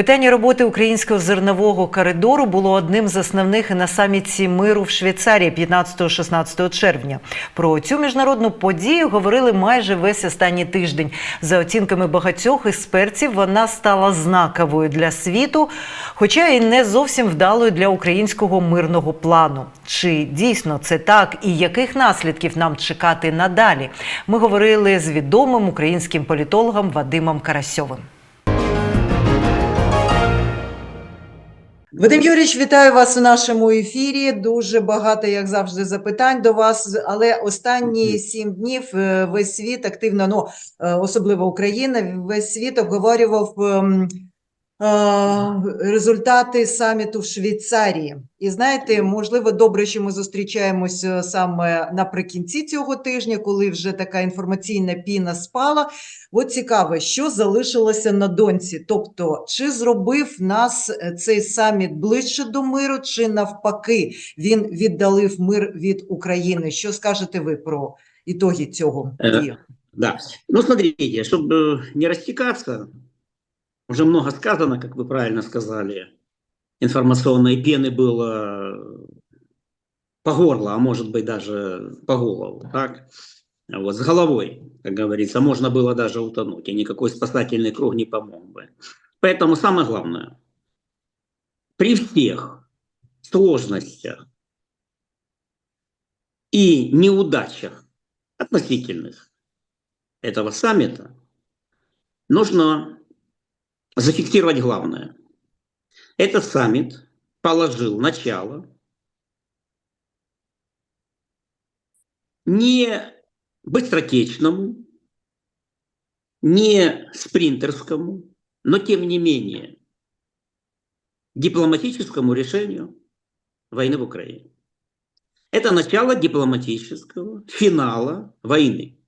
Питання роботи українського зернового коридору було одним з основних на саміті миру в Швейцарії 15-16 червня. Про цю міжнародну подію говорили майже весь останній тиждень. За оцінками багатьох експертів, вона стала знаковою для світу, хоча і не зовсім вдалою для українського мирного плану. Чи дійсно це так, і яких наслідків нам чекати надалі? Ми говорили з відомим українським політологом Вадимом Карасьовим. Вадим Юрійович, вітаю вас у нашому ефірі. Дуже багато, як завжди, запитань до вас. Але останні сім днів е, весь світ активно, ну е, особливо Україна, весь світ обговорював ем, результати саміту в Швейцарії. І знаєте, можливо, добре, що ми зустрічаємося саме наприкінці цього тижня, коли вже така інформаційна піна спала. От цікаво, що залишилося на доньці. Тобто, чи зробив нас е, цей саміт ближче до миру, чи навпаки, він віддалив мир від України? Що скажете ви про ітоги цього? Е. Да. Ну, смотрите, чтобы не растекаться, уже много сказано, как вы правильно сказали, информационной пены было по горло, а может быть даже по голову, так? Вот, с головой, как говорится, можно было даже утонуть, и никакой спасательный круг не помог бы. Поэтому самое главное, при всех сложностях и неудачах относительных этого саммита нужно зафиксировать главное. Этот саммит положил начало не быстротечному, не спринтерскому, но тем не менее дипломатическому решению войны в Украине. Это начало дипломатического финала войны.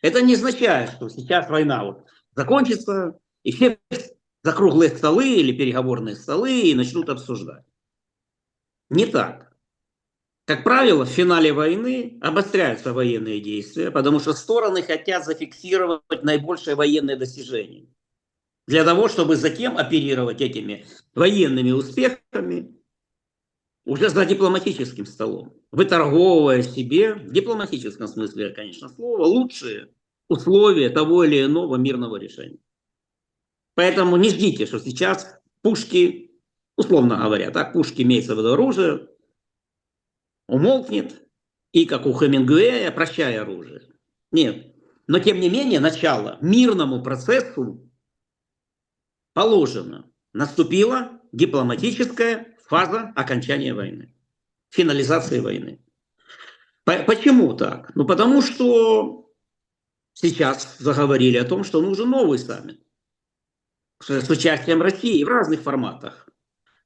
Это не означает, что сейчас война вот закончится, и все за круглые столы или переговорные столы и начнут обсуждать. Не так. Как правило, в финале войны обостряются военные действия, потому что стороны хотят зафиксировать наибольшие военные достижения. Для того, чтобы затем оперировать этими военными успехами уже за дипломатическим столом, выторговывая себе, в дипломатическом смысле, конечно, слова, лучшие условия того или иного мирного решения. Поэтому не ждите, что сейчас пушки, условно говоря, так, пушки виду оружие, умолкнет, и как у Хемингуэя, прощай оружие. Нет. Но тем не менее, начало мирному процессу положено. Наступила дипломатическая фаза окончания войны, финализации войны. По- Почему так? Ну, потому что сейчас заговорили о том, что нужен новый саммит с участием России в разных форматах.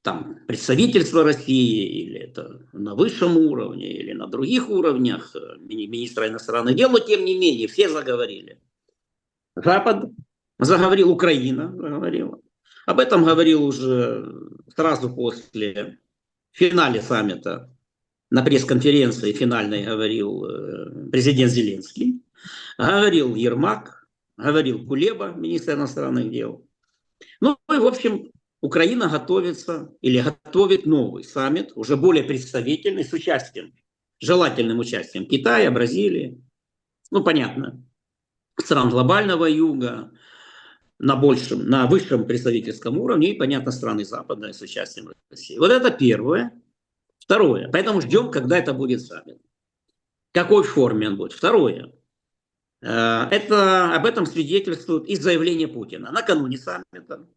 Там представительство России, или это на высшем уровне, или на других уровнях, мини- министра иностранных дел, но тем не менее все заговорили. Запад заговорил, Украина заговорила. Об этом говорил уже сразу после финале саммита на пресс-конференции финальной говорил э, президент Зеленский, говорил Ермак, говорил Кулеба, министр иностранных дел. Ну и, в общем, Украина готовится или готовит новый саммит, уже более представительный, с участием, желательным участием Китая, Бразилии, ну понятно, стран глобального юга, на большем, на высшем представительском уровне и, понятно, страны Запада с участием России. Вот это первое. Второе. Поэтому ждем, когда это будет саммит. В какой форме он будет. Второе. Э, Это, об этом свидетельствует и заявление Путина накануне саммита.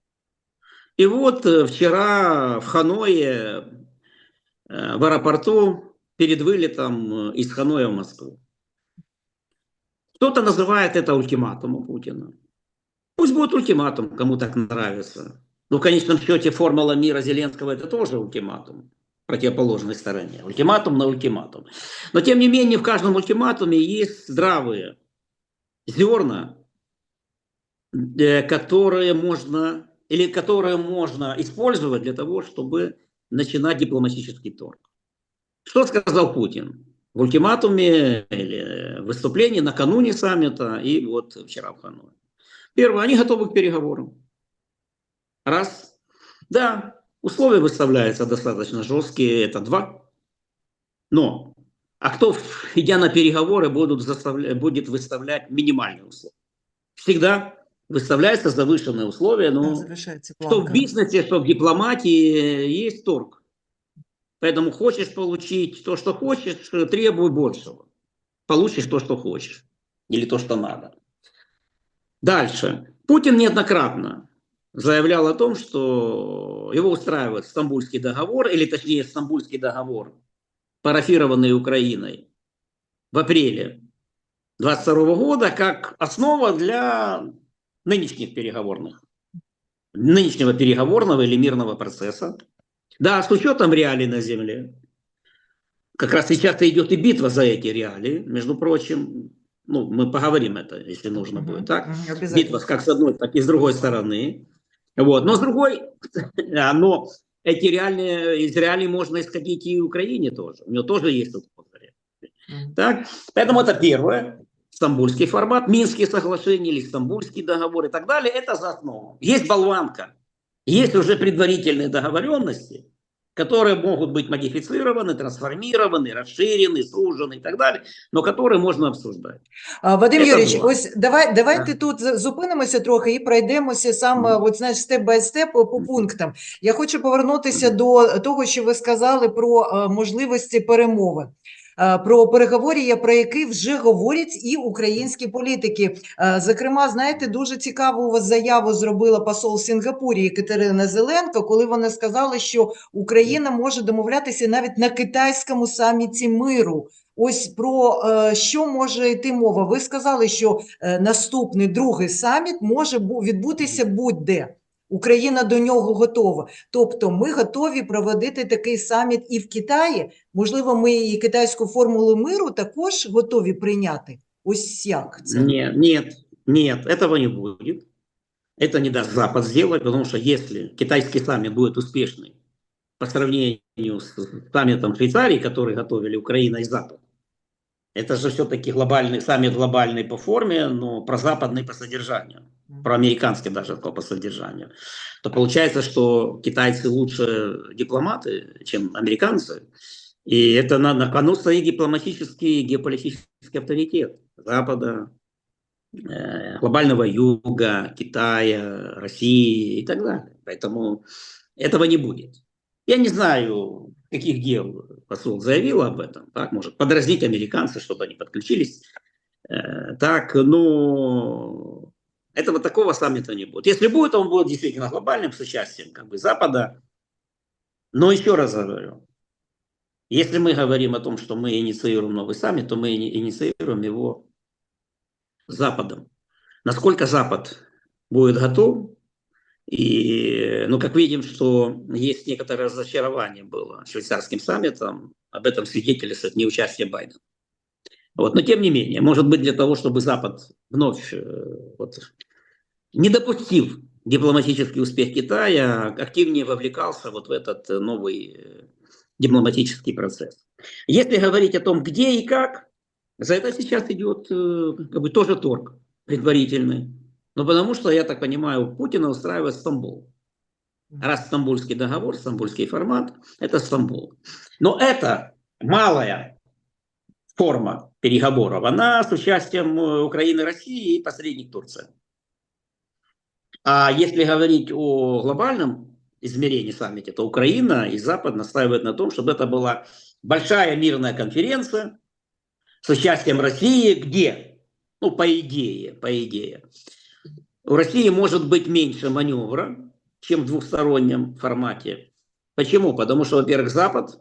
И вот э, вчера в Ханое, э, в аэропорту, перед вылетом из Ханоя в Москву. Кто-то называет это ультиматумом Путина. Пусть будет ультиматум, кому так нравится. Но в конечном счете формула мира Зеленского это тоже ультиматум противоположной стороне. Ультиматум на ультиматум. Но тем не менее в каждом ультиматуме есть здравые зерна, э, которые можно или которые можно использовать для того, чтобы начинать дипломатический торг. Что сказал Путин в ультиматуме или выступлении накануне саммита и вот вчера в Ханое? Первое, они готовы к переговорам. Раз. Да, условия выставляются достаточно жесткие, это два. Но, а кто, идя на переговоры, будут заставля- будет выставлять минимальные условия? Всегда выставляются завышенные условия, Да, но завершается что в бизнесе, что в дипломатии есть торг. Поэтому хочешь получить то, что хочешь, э, требуй большего. Получишь то, что хочешь. Или то, что надо. Дальше. Путин неоднократно заявлял о том, что его устраивает Стамбульский договор, или точнее Стамбульский договор, парафированный Украиной в апреле 22 года, как основа для нынешних переговорных, нынешнего переговорного или мирного процесса. Да, с учетом реалий на земле. Как раз сейчас идет и битва за эти реалии, между прочим. Ну, мы поговорим это, если нужно будет, так? Битва как с одной, так и с другой стороны. Вот. Но с другой, а, но эти реальные, из реалий можно исходить и Украине тоже. У нее тоже есть козыри. Мгм. Так? Поэтому это первое. Стамбульский формат, Минские соглашения или Стамбульский договор и так далее. Это за основу. Есть болванка. Есть уже предварительные договоренности, которые могут быть модифицированы, трансформированы, расширены, сужены и так далее, но которые можно обсуждать. А, Вадим Це Юрійович, було. ось давай, давайте тут з- зупинимося трохи і пройдемося саме, Мгм. от, знаєш, степ бай степ по Мгм. пунктам. Я хочу повернутися Мгм. до того, що ви сказали про е, можливості перемовин. Е, Про переговорі, про які вже говорять і українські політики. Е, Зокрема, знаєте, дуже цікаву вас заяву зробила посол Сінгапурі Катерина Зеленко, коли вони сказали, що Україна може домовлятися навіть на китайському саміті миру. Ось про е, що може йти мова? Ви сказали, що наступний другий саміт може бу- відбутися будь-де. Україна до нього готова. Тобто ми готові проводити такий саміт і в Китаї. Можливо, ми і китайську формулу миру також готові прийняти. Ось як це? Нет, нет, нет, этого не будет. Это не даст Запад сделать, потому что если китайский саммит будет успешный по сравнению с саммитом Швейцарии, который готовили Украина и Запад, это же все-таки глобальный саммит глобальный по форме, но прозападный по содержанию, проамериканский даже по содержанию, то получается, что китайцы лучше дипломаты, чем американцы. И это на, на кону стоит дипломатический, геополитический авторитет Запада, э, глобального юга, Китая, России и так далее. Поэтому этого не будет. Я не знаю, каких дел посол заявил об этом. Так, может подразнить американцы, чтобы они подключились. Э, так, но этого такого саммита не будет. Если будет, он будет действительно глобальным с участием как бы Запада. Но еще раз говорю, если мы говорим о том, что мы инициируем новый саммит, то мы ини- инициируем его Западом. Насколько Запад будет готов, и, ну, как видим, что есть некоторое разочарование было швейцарским саммитом, об этом свидетельствует неучастие Байдена. Вот, но тем не менее, может быть для того, чтобы Запад вновь, э, вот, не допустив дипломатический успех Китая, активнее вовлекался вот в этот э, новый э, дипломатический процесс. Если говорить о том, где и как, за это сейчас идет как бы тоже торг предварительный. Ну, потому что, я так понимаю, Путина устраивает Стамбул. Раз Стамбульский договор, Стамбульский формат, это Стамбул. Но это малая форма переговоров, она с участием э, Украины, России и посредник Турция. А если говорить о глобальном измерении саммите, то Украина и Запад настаивают на том, чтобы это была большая мирная конференция с участием России, где, ну, по идее, по идее, у России может быть меньше маневра, чем в двухстороннем формате. Почему? Потому что, во-первых, Запад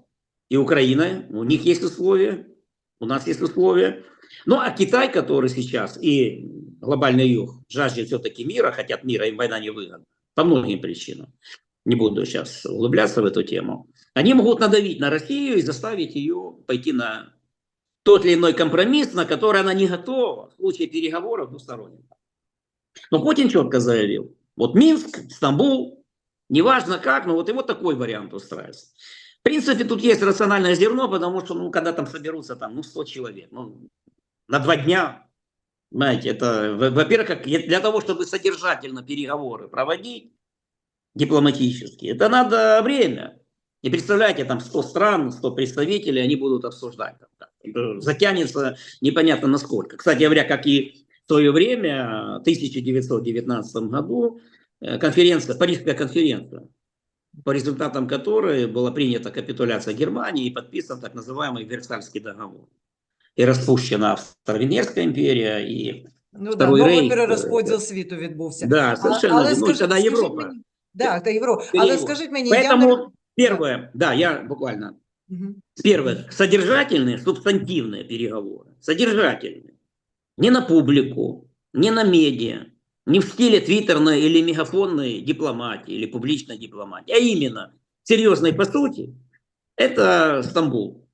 и Украина, у них есть условия, у нас есть условия. Ну, а Китай, который сейчас, и глобальный юг жаждет все-таки мира, хотят мира, им война не выгодна, по многим причинам. Не буду сейчас углубляться в эту тему. Они могут надавить на Россию и заставить ее пойти на тот или иной компромисс, на который она не готова в случае переговоров двусторонних. Но Путин четко заявил, вот Минск, Стамбул, неважно как, но вот его такой вариант устраивает. В принципе, тут есть рациональное зерно, потому что, ну, когда там соберутся, там, ну, 100 человек, ну, на два дня, знаете, это, во- во-первых, для того, чтобы содержательно переговоры проводить, дипломатические. Это надо время. И представляете, там 100 стран, 100 представителей, они будут обсуждать. Это затянется непонятно насколько. Кстати говоря, как и в свое время, в 1919 году, э, конференция, Парижская конференция, по результатам которой была принята капитуляция Германии и подписан так называемый Версальский договор. І розпущена Австро-Венгерська імперія, і Ну да, Второй новий рейх, перерозподіл світу відбувся. да, А- совершенно, але ну, скажіть, тогда скажіть Європа. мені- Да, та Європа. Це Але Європа. скажіть мені, я не... Поэтому первое, да, я буквально Мгм. Первое, содержательные, субстантивные переговоры. Содержательные. Не на публику, не на медиа, не в стиле твиттерной или мегафонной дипломатии или публичной дипломатии, а именно серьезной по сути. Это Стамбул.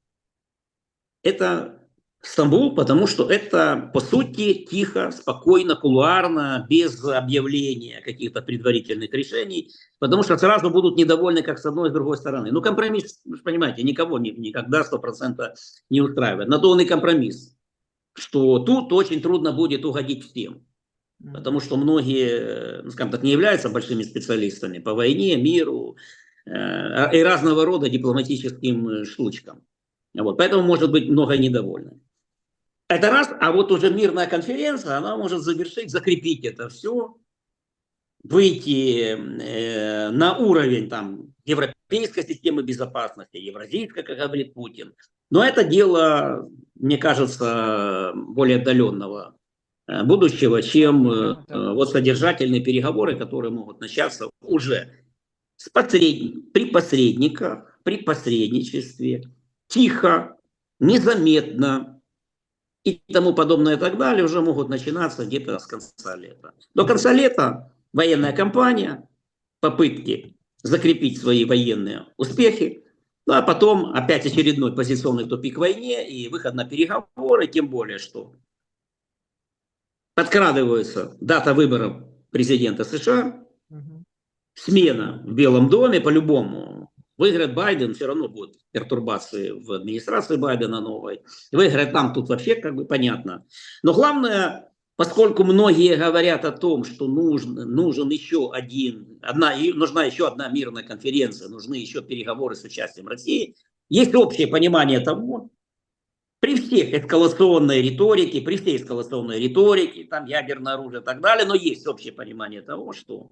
Это Стамбул, потому что это, по сути, тихо, спокойно, кулуарно, без объявления каких-то предварительных решений, потому что сразу будут недовольны как с одной, и с другой стороны. Ну, компромисс, вы понимаете, никого ни- никогда 100% не устраивает. На то он и компромисс, что тут очень трудно будет угодить всем, потому что многие, ну, скажем так, не являются большими специалистами по войне, миру э, и разного рода дипломатическим э, штучкам. Вот, поэтому может быть много недовольных. Это раз, а вот уже мирная конференция, она может завершить, закрепить это все, выйти э, на уровень там, европейской системы безопасности, евразийской, как говорит Путин. Но это дело, мне кажется, более отдаленного будущего, чем э, э, вот содержательные переговоры, которые могут начаться уже с посред... при посредниках, при посредничестве, тихо, незаметно, и тому подобное и так далее уже могут начинаться где-то с конца лета. До конца лета военная кампания, попытки закрепить свои военные успехи, ну а потом опять очередной позиционный тупик в войне и выход на переговоры, тем более что подкрадывается дата выборов президента США, смена в Белом доме по-любому. Выиграет Байден, все равно будут пертурбации в администрации Байдена новой. Выиграет там, тут вообще как бы понятно. Но главное, поскольку многие говорят о том, что нужен, нужен еще один, одна, нужна еще одна мирная конференция, нужны еще переговоры с участием России, есть общее понимание того, при всех эскалационной риторике, при всей эскалационной риторике, там ядерное оружие и так далее, но есть общее понимание того, что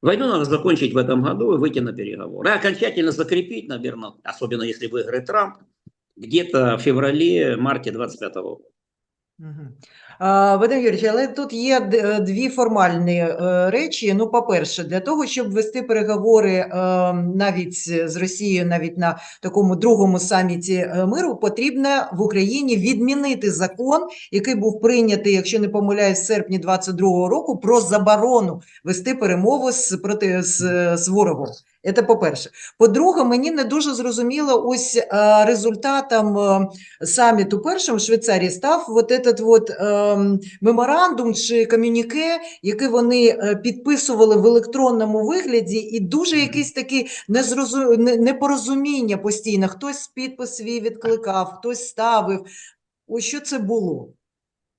войну надо закончить в этом году и выйти на переговоры. И окончательно закрепить, наверное, особенно если выиграет Трамп, где-то в феврале-марте 25 года. Вадим Юрійович, але тут є е, дві формальні е, речі. Ну, по-перше, для того, щоб вести переговори е, навіть з Росією, навіть на такому другому саміті миру, потрібно в Україні відмінити закон, який був прийнятий, якщо не помиляюсь, в серпні 22-го року, про заборону вести перемову з проти з, з ворогом. Це по-перше. По-друге, мені не дуже зрозуміло ось е, результатом е, саміту першим в Швейцарії став от этот вот ем, меморандум чи комюніке, який вони е, підписували в електронному вигляді, і дуже Мгм. якісь такі незрозу... не- непорозуміння постійно. Хтось підпис свій відкликав, хтось ставив. Ось що це було?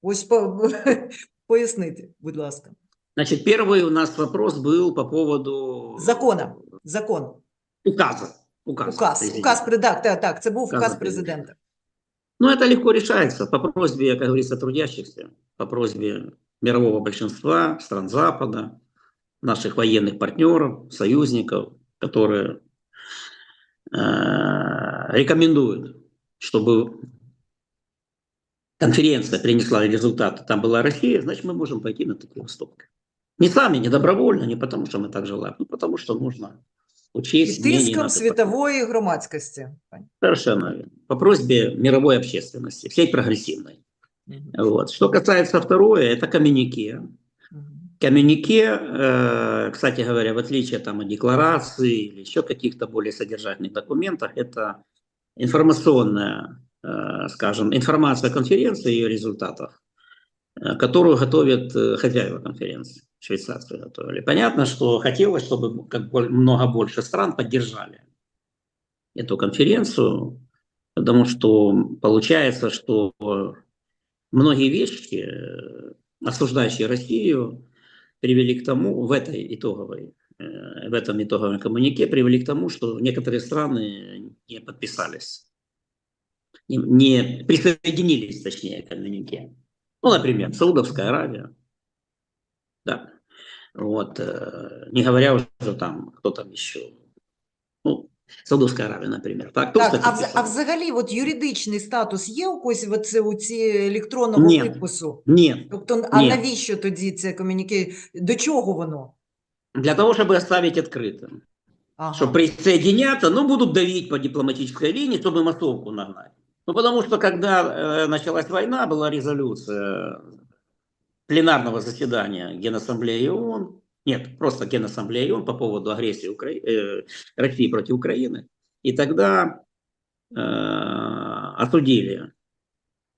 Ось по... пояснити, будь ласка. Значит, первый у нас вопрос был по поводу... Закона. Закон. Указа. Указ. Указ. Указ, при- так, так, так, це був Указ указ президента. президента. Ну, это легко решается по просьбе, как говорится, трудящихся, по просьбе мирового большинства стран Запада, наших военных партнеров, союзников, которые э, рекомендуют, чтобы конференция принесла результаты, там была Россия, значит, мы можем пойти на такие уступки. Не сами, не добровольно, не потому, что мы так желаем, но потому, что нужно І учесть мнение тиском наших партнеров. світової громадськості. Совершенно верно. По просьбе мировой общественности, всей прогрессивной. Мгм. Вот. Что касается второе, это коммюнике. Мгм. Коммюнике, э, кстати говоря, в отличие там, от декларации или еще каких-то более содержательных документах, это информационная, э, скажем, информация о конференции и ее результатах, э, которую готовят э, хозяева конференции, швейцарцы готовили. Понятно, что хотелось, чтобы как много больше стран поддержали эту конференцию, потому что получается, что многие вещи, осуждающие Россию, привели к тому в этой итоговой э, в этом итоговом коммунике привели к тому, что некоторые страны не подписались, не присоединились, точнее, к коммунике. Ну, например, Саудовская Аравия, да, вот, э, не говоря уже там, кто там еще, ну, Саудовская Аравия, например. Так, кто, Так, кстати, а, вз- а подписал? взагалі, от юридичний статус є у когось в це, у ці електронного Ні. підпису? Нет, Тобто, а Ні. навіщо тоді це комюніке? До чого воно? для того, чтобы оставить открытым. Ага. Чтобы присоединяться, но будут давить по дипломатической линии, чтобы массовку нагнать. Ну, потому что, когда э, началась война, была резолюция пленарного заседания Генассамблеи ООН, нет, просто Генассамблеи ООН по поводу агрессии Укра... э, России против Украины. И тогда э, осудили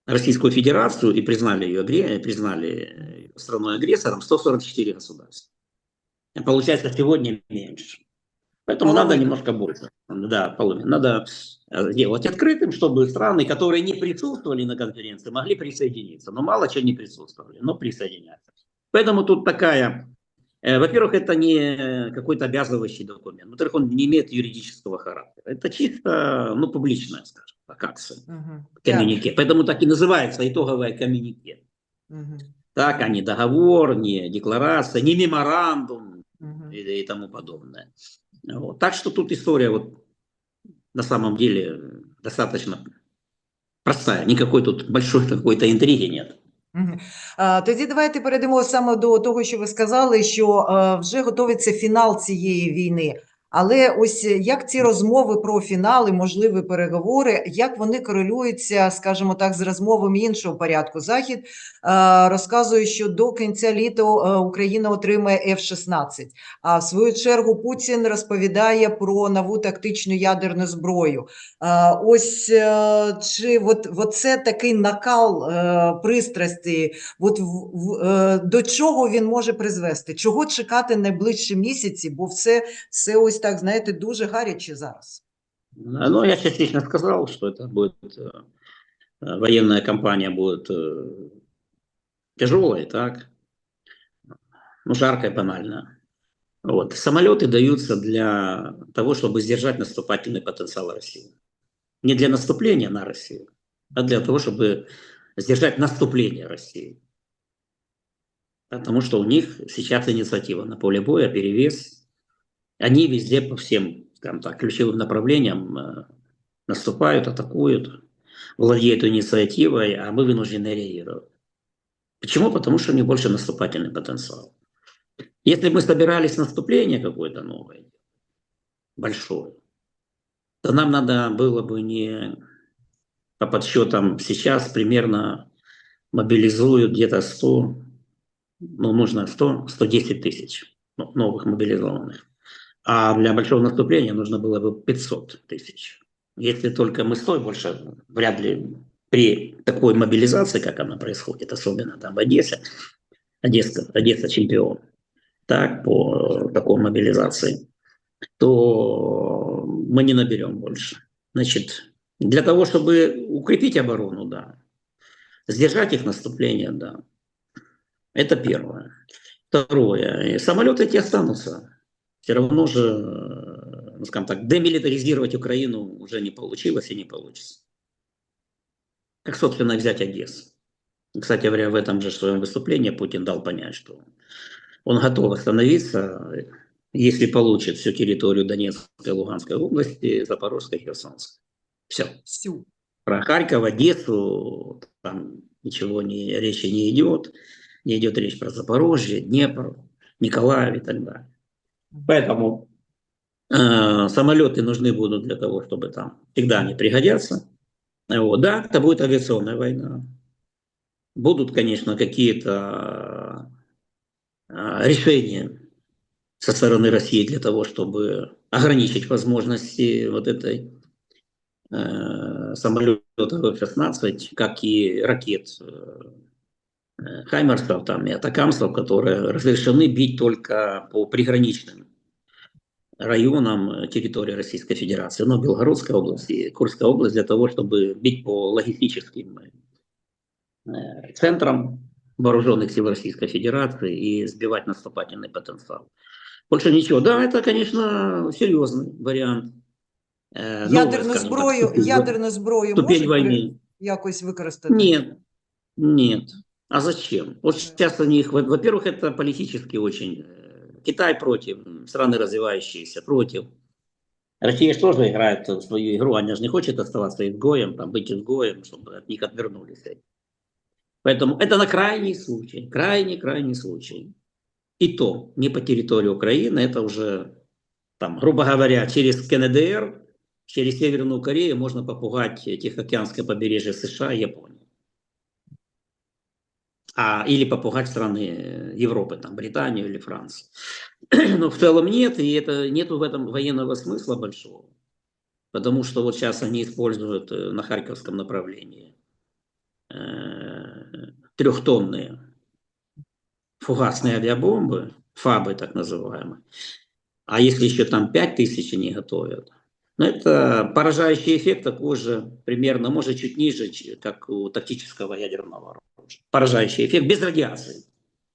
Российскую Федерацию и признали ее, агре- признали страной агрессором 144 государства. Получается, сегодня меньше. Поэтому надо Половина. немножко больше. Да, половина. Надо э, делать открытым, чтобы страны, которые не присутствовали на конференции, могли присоединиться. Но мало чем не присутствовали, но присоединяться. Поэтому тут такая... э, Во-первых, это не какой-то обязывающий документ. Во-вторых, он не имеет юридического характера. Это чисто, ну, публичная, скажем так, акция, Мгм. Так, коммюнике. Поэтому так и называется итоговое коммюнике. мгм, Так, а не договор, не декларация, не меморандум мгм. и, и тому подобное. Вот. Так что тут история вот на самом деле достаточно простая. Никакой тут большой какой-то интриги нет. Тоді давайте перейдемо саме до того, що ви сказали, що вже готується фінал цієї війни. Але ось е, як ці розмови про фінал і можливі переговори, як вони корелюються, скажімо так, з розмовами іншого порядку? Захід е, розказує, що до кінця літа е, Україна отримає F-16, а в свою чергу Путін розповідає про нову тактичну ядерну зброю. Ось чи от, от це такий накал пристрасті, от до чого він може призвести? Чого чекати найближчі місяці? Бо все, все ось так, знаєте, дуже гаряче зараз. Ну, я частично сказал, что это будет э, э, военная кампания будет э, тяжелая, так, ну, жаркая, банально. Вот. Самолеты даются для того, чтобы сдержать наступательный потенциал России. Не для наступления на Россию, а для того, чтобы сдержать наступление России. Потому что у них сейчас инициатива на поле боя, перевес. Они везде по всем, скажем так, ключевым направлениям э, наступают, атакуют, владеют инициативой, а мы вынуждены реагировать. Почему? Потому что у них больше наступательный потенциал. Если мы собирались наступление какое-то новое, большое, то нам надо было бы не по подсчетам сейчас примерно мобилизуют где-то 100, ну, нужно 100, 110 тысяч ну, новых мобилизованных. А для большого наступления нужно было бы 500 тысяч. Если только мы 100, больше вряд ли при такой мобилизации, как она происходит, особенно там в Одессе, Одесса, Одесса чемпион, так, по такой мобилизации, то мы не наберем больше. Значит, для того, чтобы укрепить оборону, да, сдержать их наступление, да, это первое. Второе, самолеты эти останутся. Все равно же, ну, скажем так, демилитаризировать Украину уже не получилось и не получится. Как, собственно, взять Одессу. Кстати говоря, в этом же своем выступлении Путин дал понять, что он готов остановиться, если получит всю территорию Донецкой, Луганской области, Запорожской, Херсонской. Все. Всю. Про Харьков, Одессу там ничего не, речи не идет. Не идет речь про Запорожье, Днепр, Николаев и так далее. Поэтому э, самолеты нужны будут для того, чтобы там всегда они пригодятся. Вот. Да, это будет авиационная война. Будут, конечно, какие-то э, решения со стороны России для того, чтобы ограничить возможности вот этой э, самолетов F-16, как и ракет э, Хаймерсов там, и атакамсов, которые разрешены бить только по приграничным районам территории Российской Федерации, но Белгородская область и Курская область для того, чтобы бить по логистическим э, центрам вооруженных сил Российской Федерации и сбивать наступательный потенциал. Больше ничего. Да, это, конечно, серьезный вариант. Э, Ядерну так, зброю, ступень- ядерну зброю ступень войны. якось використати? Нет, нет. А зачем? Вот сейчас у них, во- во-первых, это политически очень. э, Китай против, страны развивающиеся против. Россия же тоже играет свою игру, она же не хочет оставаться изгоем, там, быть изгоем, чтобы от них отвернулись. Поэтому это на крайний случай, крайний-крайний случай. И то не по территории Украины, это уже, там, грубо говоря, через КНДР, через Северную Корею можно попугать Тихоокеанское побережье США и Японии. А, или попугать страны Европы, там, Британию или Францию. Но в целом нет, и это, нету в этом военного смысла большого. Потому что вот сейчас они используют э, на Харьковском направлении э, трехтонные фугасные авиабомбы, ФАБы так называемые. А если еще там 5 тысяч они готовят, ну, это поражающий эффект такой же, примерно, может, чуть ниже, как у тактического ядерного оружия. Поражающий эффект без радиации.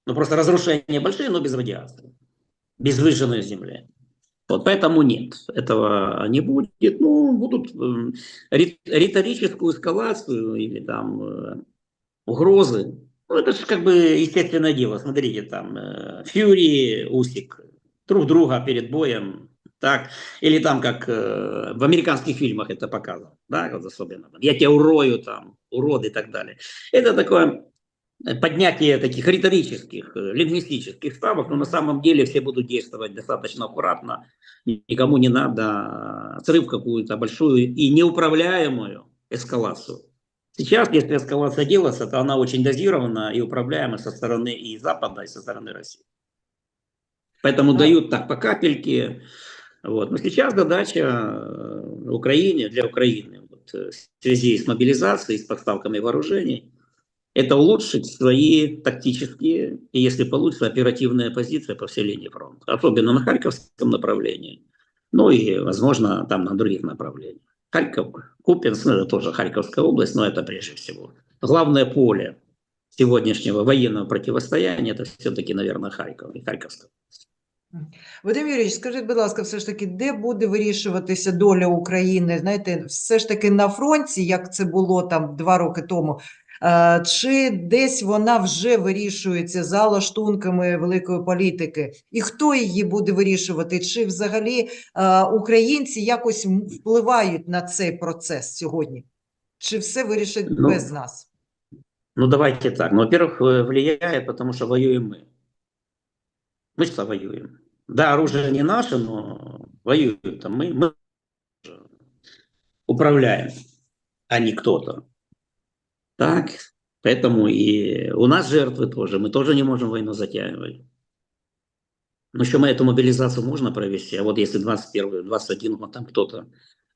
Ну, просто разрушения большие, но без радиации. Без выжженной земли. Вот поэтому нет, этого не будет. Ну, будут эм, рит- риторическую эскалацию или там э, угрозы. Ну, это же как бы естественное дело. Смотрите, там э, Фьюри, Усик друг друга перед боем, так, или там как э, в американских фильмах это показывают, да, вот особенно, там, я тебя урою, там, урод и так далее. Это такое э, поднятие таких риторических, э, лингвистических ставок, но на самом деле все будут действовать достаточно аккуратно, никому не надо срыв какую-то большую и неуправляемую эскалацию. Сейчас, если эскалация делается, то она очень дозирована и управляема со стороны и Запада, и со стороны России. Поэтому Да. дают так по капельке. Вот. Но сейчас задача э, Украине, для Украины вот, э, в связи с мобилизацией, с поставками вооружений, это улучшить свои тактические и, если получится, оперативные позиции по всей линии фронта. Особенно на Харьковском направлении, ну и, возможно, там на других направлениях. Харьков, Купинск, ну, это тоже Харьковская область, но это прежде всего. Главное поле сегодняшнего военного противостояния, это все-таки, наверное, Харьков и Харьковская. Вадим Юрійович, скажіть, будь ласка, все ж таки, де буде вирішуватися доля України? Знаєте, все ж таки на фронті, як це було там два роки тому, е, чи десь вона вже вирішується за лаштунками великої політики? І хто її буде вирішувати? Чи взагалі е, українці якось м- впливають на цей процес сьогодні? Чи все вирішить Ну, без нас? Ну, давайте так. Ну, во-первых, э, влияет, потому что воюем мы. Мы что воюем? Да, оружие не наше, но воюем там мы. Мы управляем, а не кто-то. Так, поэтому и у нас жертвы тоже. Мы тоже не можем войну затягивать. Ну, еще мы эту мобилизацию можно провести, а вот если 21 21 вот там кто-то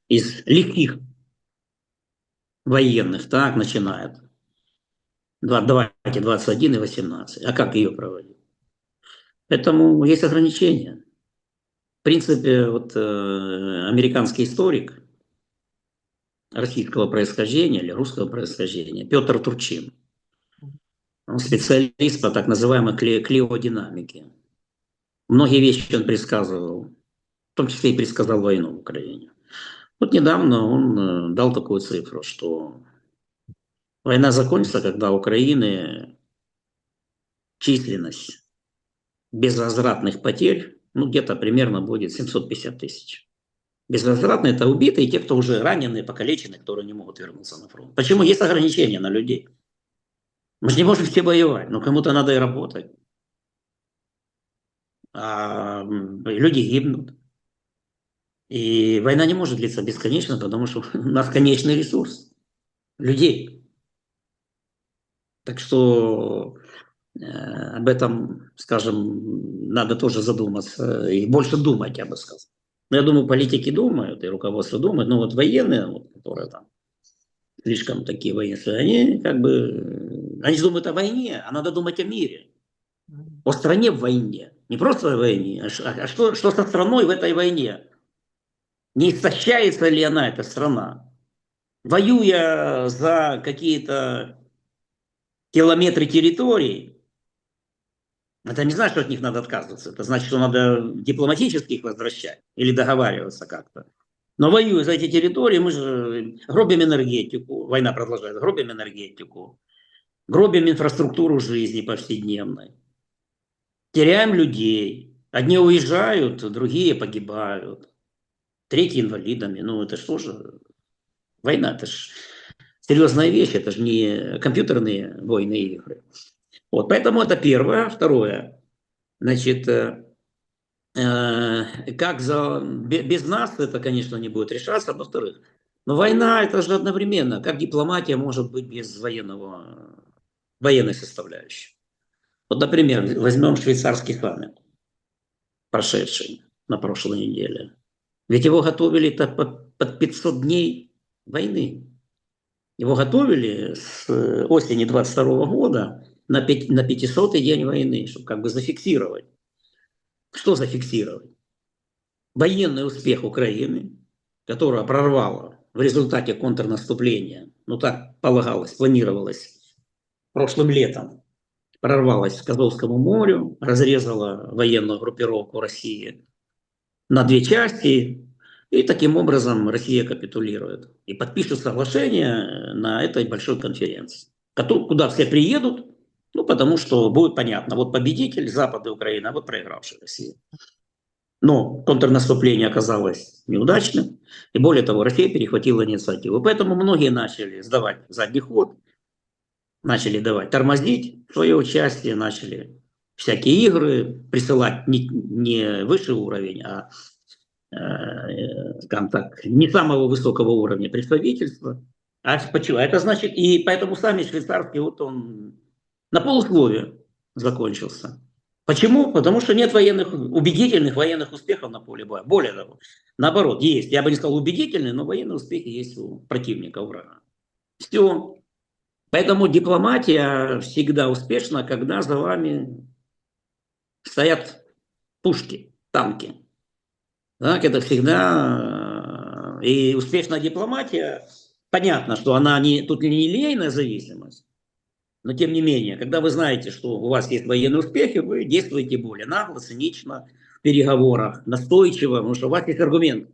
из лихих военных так начинает, давайте 21 и 18. А как ее проводить? Поэтому есть ограничения. В принципе, вот э, американский историк российского происхождения или русского происхождения Петр Турчин, он специалист по так называемой кле- клеодинамике. Многие вещи он предсказывал, в том числе и предсказал войну в Украине. Вот недавно он э, дал такую цифру, что Война закончится, когда Украины численность безвозвратных потерь, ну, где-то примерно будет 750 тысяч. Безвозвратные – это убитые, те, кто уже раненые, покалеченные, которые не могут вернуться на фронт. Почему? Есть ограничения на людей. Мы же не можем все воевать, но кому-то надо и работать. А люди гибнут. И война не может длиться бесконечно, потому что у нас конечный ресурс – людей. Так что об этом, скажем, надо тоже задуматься и больше думать, я бы сказал. Но я думаю, политики думают, и руководство думает, но вот военные, вот, которые там слишком такие военные, они как бы, они думают о войне, а надо думать о мире, о стране в войне. Не просто о войне, а ш- а что, что со страной в этой войне? Не истощается ли она, эта страна? Воюя за какие-то километры территорий, Это не значит, что от них надо отказываться. Это значит, что надо дипломатически их возвращать или договариваться как-то. Но воюя за эти территории, мы же гробим энергетику, война продолжается, гробим энергетику, гробим инфраструктуру жизни повседневной, теряем людей. Одни уезжают, другие погибают, третьи инвалидами. Ну, это что же война, это же серьезная вещь, это же не компьютерные войны игры. Вот, поэтому это первое. Второе, значит, э, э, как за, бе- без нас это, конечно, не будет решаться. Во-вторых, но война это же одновременно, как дипломатия может быть без военного, военной составляющей. Вот, например, возьмем швейцарский саммит, прошедший на прошлой неделе. Ведь его готовили под 500 дней войны. Его готовили с э, осени 22 года на, пять- на 500 день войны, чтобы как бы зафиксировать. Что зафиксировать? Военный успех Украины, которая прорвала в результате контрнаступления, ну так полагалось, планировалось прошлым летом, прорвалась к Азовскому морю, разрезала военную группировку России на две части, и таким образом Россия капитулирует и подпишет соглашение на этой большой конференции, куда все приедут, ну, потому что будет понятно, вот победитель Запада Украины, а вот проигравшая Россия. Но контрнаступление оказалось неудачным, и более того, Россия перехватила инициативу. Поэтому многие начали сдавать задний ход, начали давать, тормозить свое участие, начали всякие игры присылать не, не высший уровень, а э, так, не самого высокого уровня представительства. А почему? Это значит, и поэтому сами швейцарский, вот он на полусловие закончился. Почему? Потому что нет военных, убедительных военных успехов на поле боя. Более того, наоборот, есть, я бы не сказал убедительные, но военные успехи есть у противника, у врага. Все. Поэтому дипломатия всегда успешна, когда за вами стоят пушки, танки. Так, это всегда... э, И успешная дипломатия, понятно, что она не, тут не линейная зависимость, но тем не менее, когда вы знаете, что у вас есть военные успехи, вы действуете более нагло, цинично в переговорах, настойчиво, потому что у вас есть аргумент.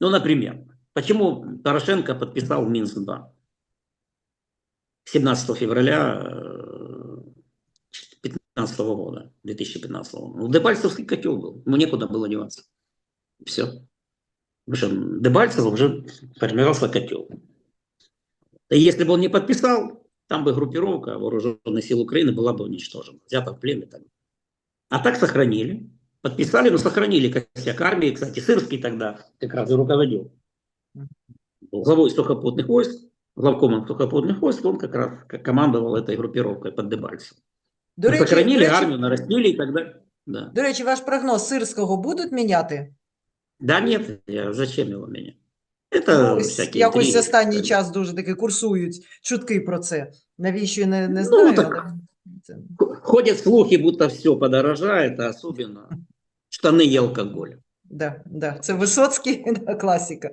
Ну, например, почему Порошенко подписал Минск-2 17 февраля 2015 года, 2015 года. Ну, Дебальцевский котел был, ему некуда было деваться. Все. В общем, Дебальцево уже формировался котел. И если бы он не подписал, там бы группировка вооруженных сил Украины была бы уничтожена, взята в плен и так далее. А так сохранили, подписали, но сохранили костяк армии. Кстати, Сырский тогда как раз и руководил. Был главой сухопутных войск, главкомом сухопутных войск, он как раз как командовал этой группировкой под Дебальцевым. До речі, Сохранили до речі, армию, нарастили и тогда... Да. до речі, ваш прогноз Сирського будуть міняти? да нет, я, зачем его меня? Это Ну, ось всякие якось интриги. останній час дуже таки курсують чутки про це. Навіщо не, не Ну, знаю, так- але це- Ходят слухи, будто все подорожает, а особенно штаны и алкоголь. Да, да, це Висоцький, да, класика.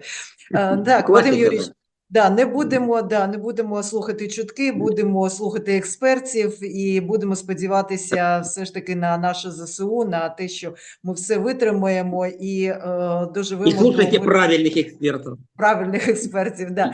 Так, Класика, Вадим Юрійович, да. Да, не будемо, да, не будемо слухати чутки, будемо слухати експертів і будемо сподіватися все ж таки на наше ЗСУ, на те, що ми все витримаємо і е, доживемо И слушайте до правильных экспертов. правильних експертів. Да.